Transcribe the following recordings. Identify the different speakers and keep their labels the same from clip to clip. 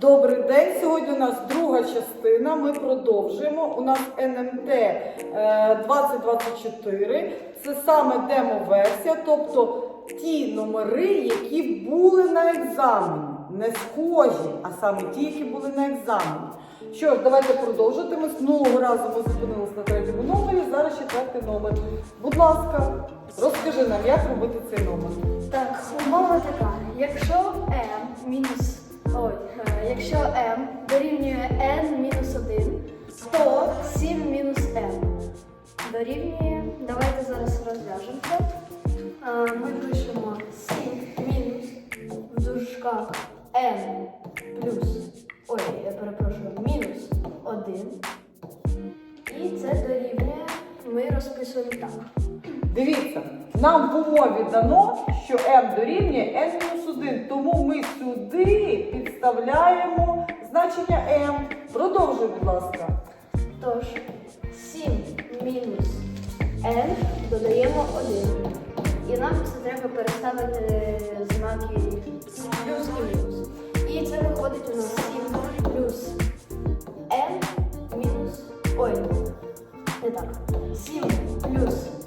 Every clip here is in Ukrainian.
Speaker 1: Добрий день. Сьогодні у нас друга частина. Ми продовжуємо. У нас НМТ е, 2024. Це саме демо-версія, тобто ті номери, які були на екзамені. Не схожі, а саме ті, які були на екзамені. Що ж, давайте продовжувати. Ми минулого разу ми зупинилися на третьому номері, зараз четвертий номер. Будь ласка, розкажи нам, як робити цей номер.
Speaker 2: Так, умова така. Якщо m мінус ой, е, якщо m дорівнює n мінус 1, то 7 мінус m дорівнює. Давайте зараз розв'яжемо це. Е, Ми пишемо 7 мінус в дужках n плюс. Ой, я перепрошую, мінус 1. І це дорівнює. Ми розписуємо так.
Speaker 1: Дивіться, нам в умові дано, що m дорівнює n-1, тому ми сюди підставляємо значення m. Продовжуй, будь ласка.
Speaker 2: Тож 7 мінус n додаємо 1. І нам це треба переставити знаки плюс і мінус. І це виходить у нас 7 плюс n мінус. Ой, не так. 7 плюс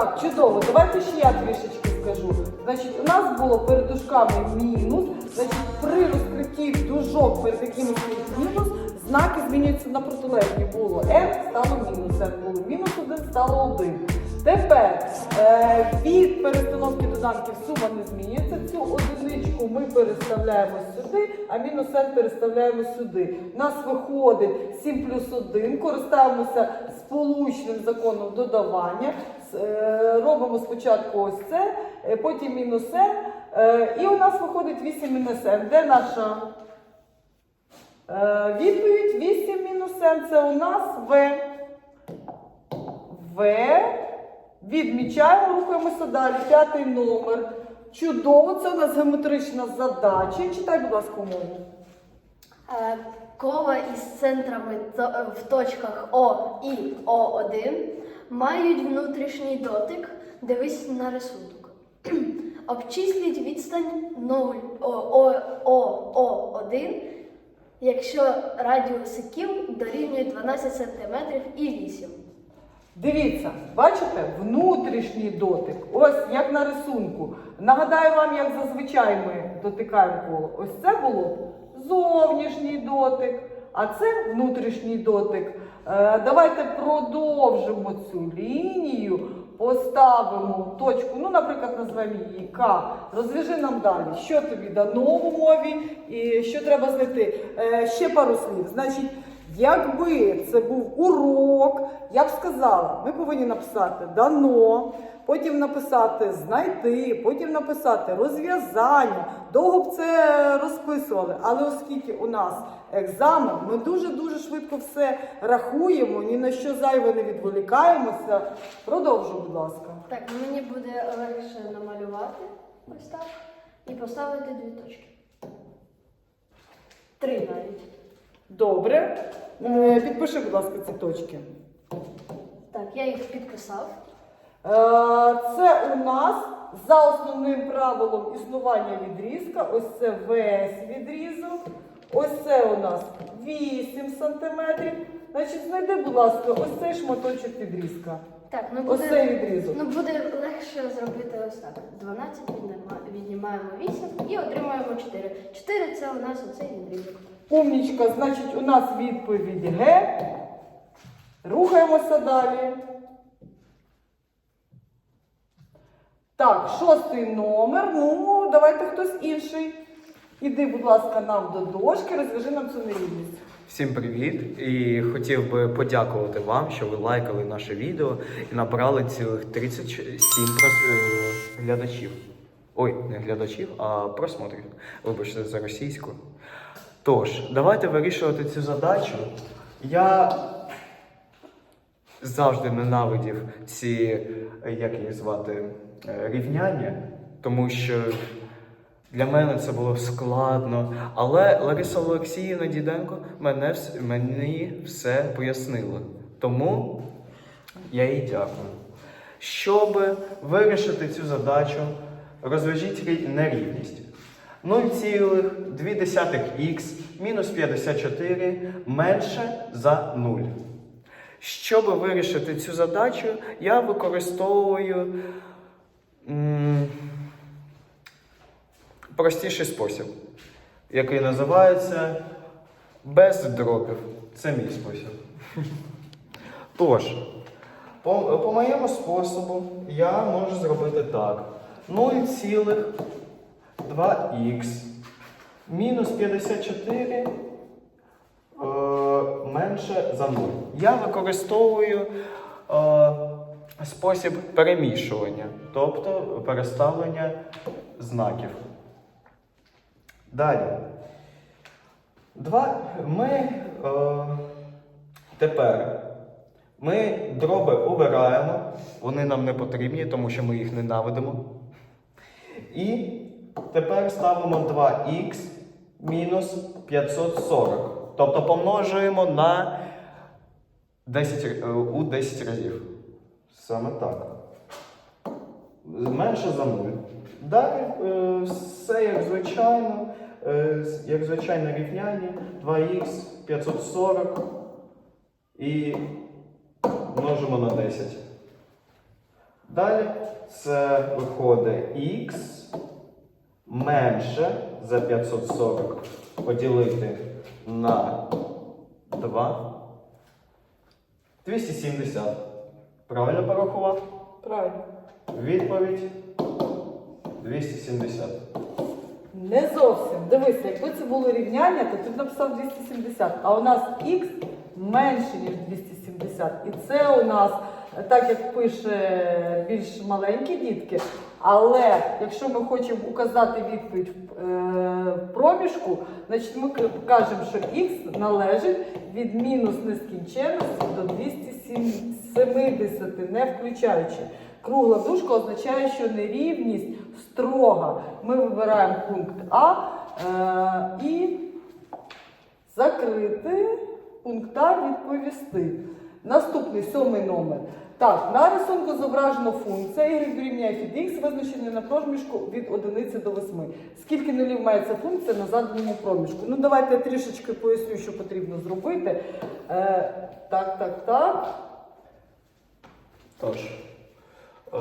Speaker 1: Так, чудово. Давайте ще я трішечки скажу. Значить, у нас було перед дужками мінус. Значить, при розкритті дужок перед якими мінус, знаки змінюються на протилежні. Було n, стало мінус, n було мінус 1, стало 1. Тепер е, від перестановки доданків сума не змінюється. Цю одиничку ми переставляємо сюди, а мінус n переставляємо сюди. Нас виходить 7 плюс 1, користаємося сполучним законом додавання. Е, Робимо спочатку ось це, е, потім мінус n, е, і у нас виходить 8 мінус n. Де наша відповідь? 8 мінус n це у нас v. В. Відмічаємо, рухаємося далі. П'ятий номер. Чудово, це у нас геометрична задача. Читай, будь ласка, умову.
Speaker 2: Кола із центрами в точках О і О1 мають внутрішній дотик. Дивись на рисунок. Обчисліть відстань 0 О, О, О, О1, якщо радіуси кіл дорівнює 12 см і 8.
Speaker 1: Дивіться, бачите, внутрішній дотик. Ось як на рисунку. Нагадаю вам, як зазвичай ми дотикаємо коло. Ось це було зовнішній дотик, а це внутрішній дотик. Е, давайте продовжимо цю лінію, поставимо точку, ну, наприклад, назвемо її К. Розв'яжи нам далі, що тобі дано в умові і що треба знайти. Е, ще пару слів. Значить, Якби це був урок, я б сказала, ми повинні написати дано, потім написати знайти, потім написати розв'язання. Довго б це розписували. Але оскільки у нас екзамен, ми дуже-дуже швидко все рахуємо, ні на що зайве не відволікаємося. Продовжуй, будь ласка.
Speaker 2: Так, мені буде легше намалювати ось так і поставити дві точки. Три навіть.
Speaker 1: Добре. Е, Підпиши, будь ласка, ці точки.
Speaker 2: Так, я їх підписав.
Speaker 1: Е, Це у нас за основним правилом існування відрізка. Ось це весь відрізок. Ось це у нас 8 сантиметрів. Значить, знайди, будь ласка, ось цей шматочок відрізка.
Speaker 2: Так, ну
Speaker 1: Ось цей відрізок.
Speaker 2: ну буде легше зробити ось так. 12 віднімаємо 8 і отримаємо 4. 4 це у нас оцей відрізок.
Speaker 1: Умнічка, значить, у нас відповідь Г. Рухаємося далі. Так, шостий номер. Ну, давайте хтось інший. Іди, будь ласка, нам до дошки, розв'яжи нам цю нерівність.
Speaker 3: Всім привіт! І хотів би подякувати вам, що ви лайкали наше відео і набрали цілих 37 прос- е, глядачів. Ой, не глядачів, а просмотрів. Вибачте за російську. Тож, давайте вирішувати цю задачу. Я завжди ненавидів ці, як їх звати, е, рівняння, тому що для мене це було складно. Але Лариса Олексіївна Діденко мене, мені все пояснила. Тому я їй дякую. Щоб вирішити цю задачу, розв'яжіть нерівність. 0,2х мінус 54 менше за 0. Щоб вирішити цю задачу, я використовую простіший спосіб, який називається без дробів. Це мій спосіб. Тож, по, по моєму способу я можу зробити так. 0,2х мінус 54 е, менше за 0. Я використовую е, спосіб перемішування, тобто переставлення знаків. Далі. Два, ми е, тепер ми дроби обираємо, вони нам не потрібні, тому що ми їх ненавидимо. І тепер ставимо 2х мінус 540. Тобто помножуємо на 10, е, у 10 разів. Саме так. Менше за 0. Далі е, все як звичайно, е, як звичайне рівняння 2х 540 і множимо на 10. Далі це виходить х менше за 540 поділити на 2. 270. Правильно порахував?
Speaker 1: Правильно.
Speaker 3: Відповідь 270.
Speaker 1: Не зовсім. Дивися, якби це було рівняння, то ти б написав 270. А у нас х менше, ніж 270. І це у нас, так як пише більш маленькі дітки. Але якщо ми хочемо указати відповідь в е, проміжку, значить ми кажемо, що х належить від мінус нескінченності до 270, не включаючи. Кругла дужка означає, що нерівність строга. Ми вибираємо пункт А е, і закрити пункт А відповісти. Наступний сьомий номер. Так, на рисунку зображено функція y дорівнює від x, визначена на проміжку від 1 до 8. Скільки нулів має ця функція на заданому проміжку? Ну, давайте я трішечки поясню, що потрібно зробити. Е, так, так, так.
Speaker 3: Тож. Е,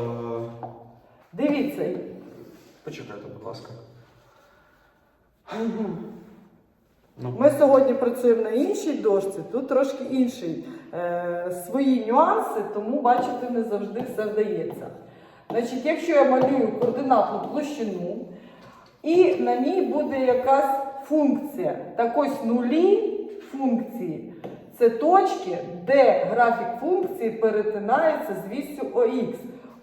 Speaker 1: Дивіться,
Speaker 3: почекайте, будь ласка.
Speaker 1: Угу.
Speaker 3: Ну.
Speaker 1: Ми сьогодні працюємо на іншій дошці, тут трошки інший е, свої нюанси, тому бачите, не завжди все вдається. Значить, якщо я малюю координатну площину, і на ній буде якась функція, так ось нулі функції це точки, де графік функції перетинається з вістю ОХ.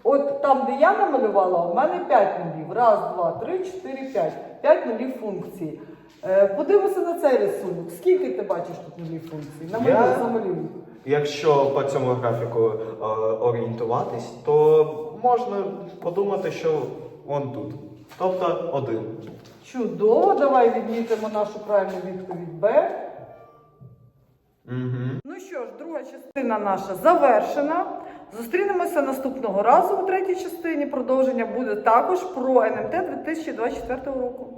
Speaker 1: От там, де я намалювала, у мене 5 нулів. Раз, два, три, чотири, п'ять. 5 нулів функції. Е, подивимося на цей рисунок. Скільки ти бачиш тут нулів функцій? Намалюй,
Speaker 3: Я-. Якщо по цьому графіку е, орієнтуватись, то можна подумати, що он тут. Тобто один.
Speaker 1: Чудово, давай відмітимо нашу правильну відповідь Б.
Speaker 3: Угу.
Speaker 1: Ну що ж, друга частина наша завершена. Зустрінемося наступного разу у третій частині. Продовження буде також про НМТ 2024 року.